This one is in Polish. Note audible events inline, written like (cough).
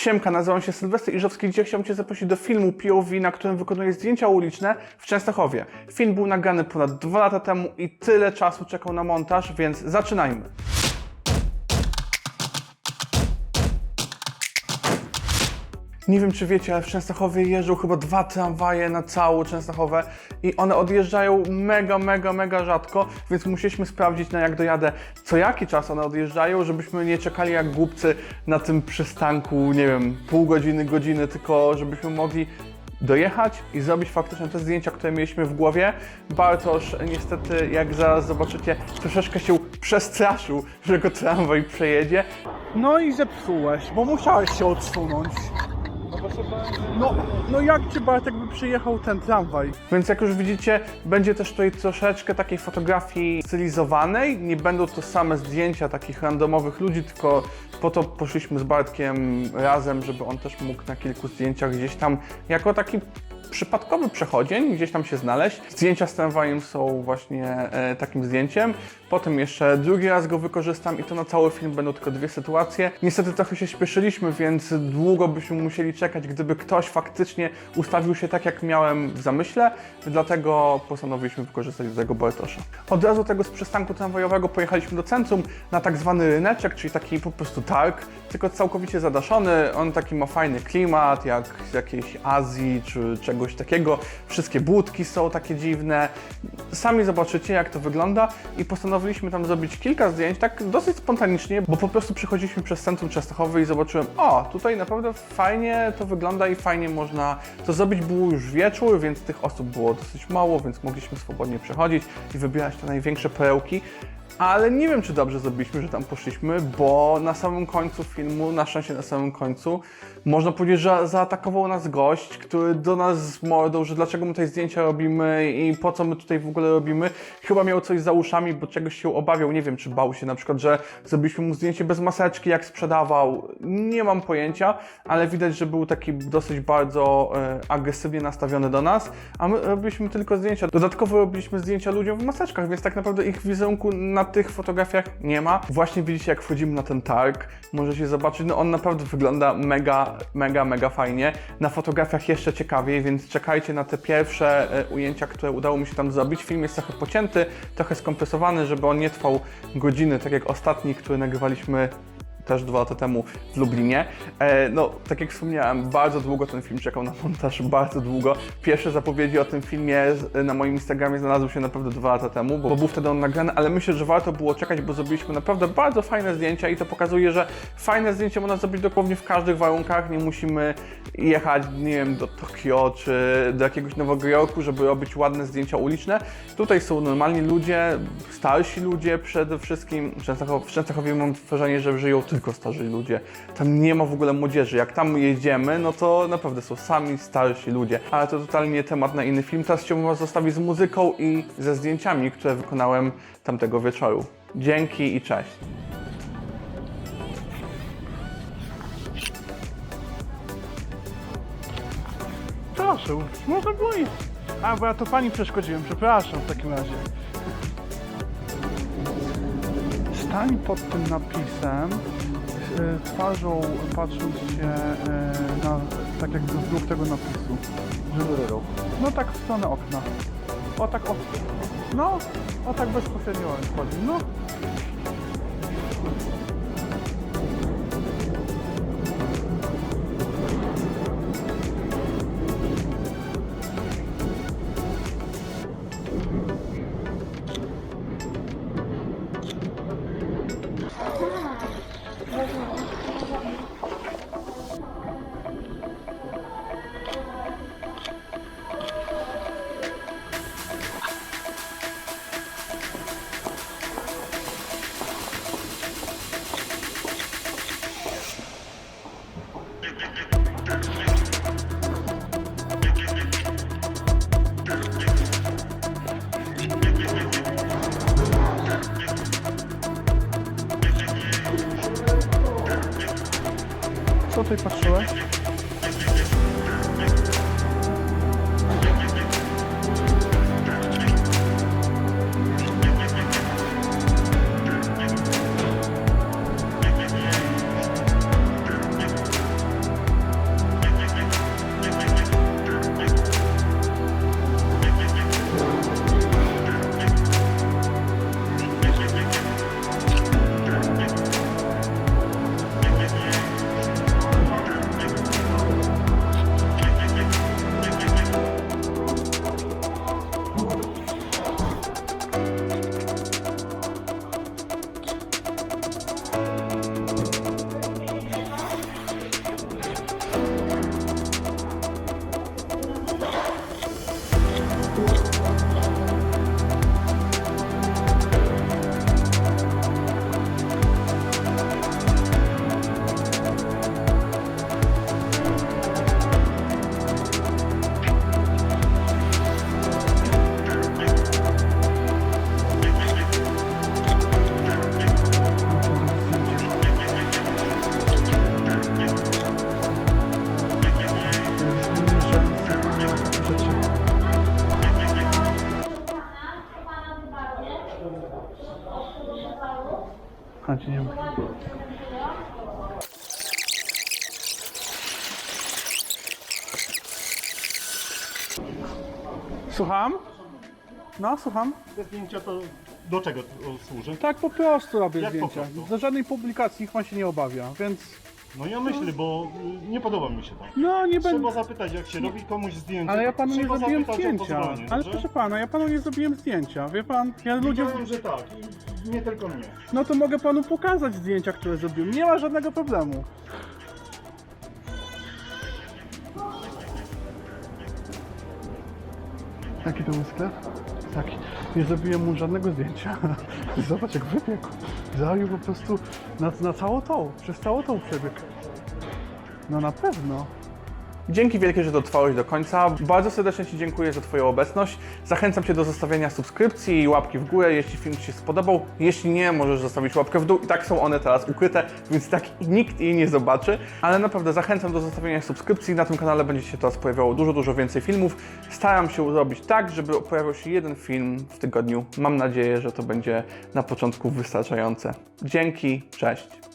Siemka, nazywam się Sylwester Iżowski. Dzisiaj chciałbym Cię zaprosić do filmu POV, na którym wykonuję zdjęcia uliczne w Częstochowie. Film był nagrany ponad dwa lata temu i tyle czasu czekał na montaż, więc zaczynajmy. Nie wiem, czy wiecie, ale w Częstochowie jeżdżą chyba dwa tramwaje na całą Częstochowę i one odjeżdżają mega, mega, mega rzadko, więc musieliśmy sprawdzić, na jak dojadę, co jaki czas one odjeżdżają, żebyśmy nie czekali jak głupcy na tym przystanku, nie wiem, pół godziny, godziny, tylko żebyśmy mogli dojechać i zrobić faktycznie te zdjęcia, które mieliśmy w głowie. Bartosz niestety, jak zaraz zobaczycie, troszeczkę się przestraszył, że go tramwaj przejedzie. No i zepsułeś, bo musiałeś się odsunąć. No, no jak ci Bartek by przyjechał ten tramwaj? Więc jak już widzicie, będzie też tutaj troszeczkę takiej fotografii stylizowanej. Nie będą to same zdjęcia takich randomowych ludzi, tylko po to poszliśmy z Bartkiem razem, żeby on też mógł na kilku zdjęciach gdzieś tam jako taki przypadkowy przechodzień, gdzieś tam się znaleźć. Zdjęcia z tramwajem są właśnie e, takim zdjęciem. Potem jeszcze drugi raz go wykorzystam i to na cały film będą tylko dwie sytuacje. Niestety trochę się śpieszyliśmy, więc długo byśmy musieli czekać, gdyby ktoś faktycznie ustawił się tak, jak miałem w zamyśle. Dlatego postanowiliśmy wykorzystać do tego Bartosza. Od razu tego z przystanku tramwajowego pojechaliśmy do centrum na tak zwany ryneczek, czyli taki po prostu targ, tylko całkowicie zadaszony. On taki ma fajny klimat, jak z jakiejś Azji czy czegoś takiego. Wszystkie budki są takie dziwne. Sami zobaczycie, jak to wygląda i postanowiliśmy tam zrobić kilka zdjęć, tak dosyć spontanicznie, bo po prostu przechodziliśmy przez centrum Częstochowy i zobaczyłem, o, tutaj naprawdę fajnie to wygląda i fajnie można to zrobić. Był już wieczór, więc tych osób było dosyć mało, więc mogliśmy swobodnie przechodzić i wybierać te największe perełki. Ale nie wiem, czy dobrze zrobiliśmy, że tam poszliśmy, bo na samym końcu filmu, na szczęście na samym końcu, można powiedzieć, że zaatakował nas gość, który do nas z że dlaczego my tutaj zdjęcia robimy i po co my tutaj w ogóle robimy. Chyba miał coś za uszami, bo czegoś się obawiał. Nie wiem, czy bał się na przykład, że zrobiliśmy mu zdjęcie bez maseczki, jak sprzedawał. Nie mam pojęcia, ale widać, że był taki dosyć bardzo e, agresywnie nastawiony do nas, a my robiliśmy tylko zdjęcia. Dodatkowo robiliśmy zdjęcia ludziom w maseczkach, więc tak naprawdę ich wizerunku na tych fotografiach nie ma. Właśnie widzicie, jak wchodzimy na ten targ, możecie zobaczyć, no on naprawdę wygląda mega, mega, mega fajnie. Na fotografiach jeszcze ciekawiej, więc czekajcie na te pierwsze e, ujęcia, które udało mi się tam zrobić. Film jest trochę pocięty, trochę skompresowany, żeby on nie trwał godziny, tak jak ostatni, który nagrywaliśmy też dwa lata temu w Lublinie. E, no, tak jak wspomniałem, bardzo długo ten film czekał na montaż, (laughs) bardzo długo. Pierwsze zapowiedzi o tym filmie na moim Instagramie znalazły się naprawdę dwa lata temu, bo był wtedy on nagrany, ale myślę, że warto było czekać, bo zrobiliśmy naprawdę bardzo fajne zdjęcia i to pokazuje, że fajne zdjęcie można zrobić dosłownie w każdych warunkach. Nie musimy jechać, nie wiem, do Tokio czy do jakiegoś Nowego Jorku, żeby robić ładne zdjęcia uliczne. Tutaj są normalni ludzie, starsi ludzie przede wszystkim. W Częstochowie, mam wrażenie, że żyją starzy ludzie. Tam nie ma w ogóle młodzieży. Jak tam jedziemy, no to naprawdę są sami starsi ludzie. Ale to totalnie temat na inny film. Teraz chciałbym Was zostawić z muzyką i ze zdjęciami, które wykonałem tamtego wieczoru. Dzięki i cześć. Proszę, można było iść. A, bo ja to pani przeszkodziłem, przepraszam w takim razie. Stań pod tym napisem, twarzą patrząc się e, na, tak jakby wzdłuż tego napisu. Żeby, no tak w stronę okna. O tak o. No, o tak bezpośrednio chodzi. No. Co tutaj patrzyłeś? Chodź, idziemy. Słucham? No, słucham. Te zdjęcia to do czego to służy? Tak po prostu robię Jak po zdjęcia. prostu? Do żadnej publikacji niech pan się nie obawia, więc No ja myślę, bo y, nie podoba mi się to. no nie będę. Trzeba zapytać jak się robi komuś zdjęcie. Ale ja panu nie Trzeba zrobiłem zapytać o zdjęcia. pozwolenie, Ale dobrze? proszę pana, ja panu nie zrobiłem zdjęcia. Wie pan, ja ludziom. Wiedziałem, że tak. I nie tylko mnie. No to mogę panu pokazać zdjęcia, które zrobiłem. Nie ma żadnego problemu. Jaki to był sklep? Taki. Nie zrobiłem mu żadnego zdjęcia. (laughs) Zobacz jak wybiegł. Zajął po prostu na, na całą tą, przez całą tą przebieg. No na pewno. Dzięki wielkie, że dotrwałeś do końca. Bardzo serdecznie Ci dziękuję za Twoją obecność. Zachęcam Cię do zostawienia subskrypcji i łapki w górę, jeśli film Ci się spodobał. Jeśli nie, możesz zostawić łapkę w dół. I tak są one teraz ukryte, więc tak nikt jej nie zobaczy. Ale naprawdę zachęcam do zostawienia subskrypcji. Na tym kanale będzie się teraz pojawiało dużo, dużo więcej filmów. Staram się zrobić tak, żeby pojawił się jeden film w tygodniu. Mam nadzieję, że to będzie na początku wystarczające. Dzięki, cześć.